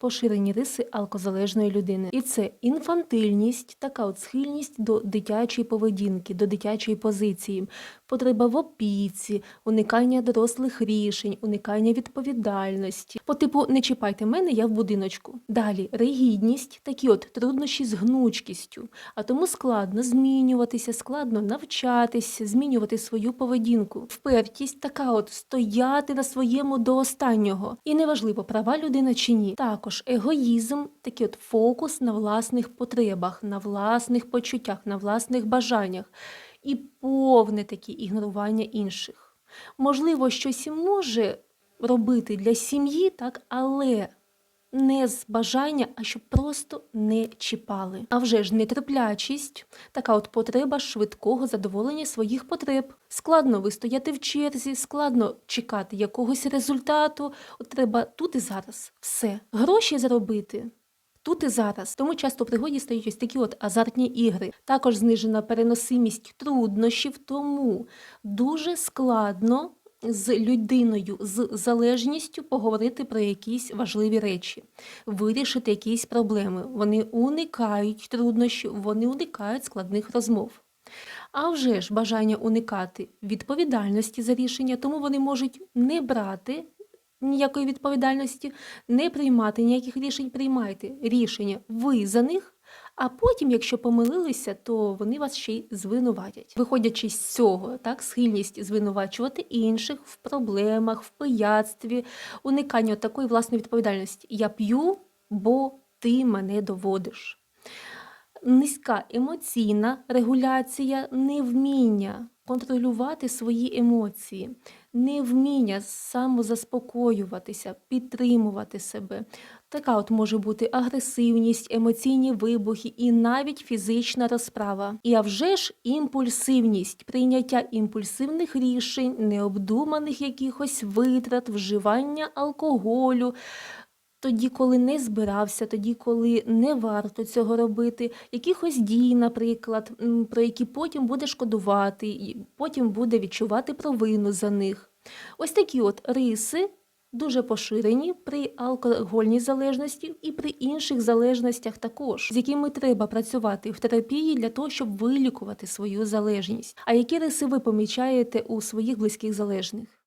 поширені риси алкозалежної людини. І це інфантильність, така от схильність до дитячої поведінки, до дитячої позиції, потреба в опіці, уникання дорослих рішень, уникання відповідальності. По типу не чіпайте мене, я в будиночку. Далі ригідність, такі от труднощі з гнучкістю, а тому складно змінюватися, складно навчатися, змінювати свою поведінку. Впертість така от стояти на своєму до останнього. І неважливо, права людина чи ні. Також егоїзм, такий от фокус на власних потребах, на власних почуттях, на власних бажаннях і повне таке ігнорування інших. Можливо, щось і може робити для сім'ї, так, але не з бажання, а щоб просто не чіпали. А вже ж нетерплячість, така от потреба швидкого задоволення своїх потреб. Складно вистояти в черзі, складно чекати якогось результату. От треба тут і зараз все. Гроші заробити. Тут і зараз. Тому часто в пригоді стають ось такі от азартні ігри. Також знижена переносимість труднощів, тому дуже складно з людиною з залежністю поговорити про якісь важливі речі, вирішити якісь проблеми. Вони уникають труднощів, вони уникають складних розмов. А вже ж бажання уникати відповідальності за рішення, тому вони можуть не брати ніякої відповідальності, не приймати ніяких рішень, приймайте рішення ви за них, а потім, якщо помилилися, то вони вас ще й звинуватять. Виходячи з цього, так, схильність звинувачувати інших в проблемах, в пияцтві, уникання такої власної відповідальності. Я п'ю, бо ти мене доводиш. Низька емоційна регуляція, невміння контролювати свої емоції, невміння самозаспокоюватися, підтримувати себе. Така от може бути агресивність, емоційні вибухи і навіть фізична розправа. І вже ж імпульсивність, прийняття імпульсивних рішень, необдуманих якихось витрат, вживання алкоголю. Тоді, коли не збирався, тоді, коли не варто цього робити, якихось дій, наприклад, про які потім буде шкодувати, і потім буде відчувати провину за них. Ось такі от риси дуже поширені при алкогольній залежності і при інших залежностях також, з якими треба працювати в терапії для того, щоб вилікувати свою залежність. А які риси ви помічаєте у своїх близьких залежних?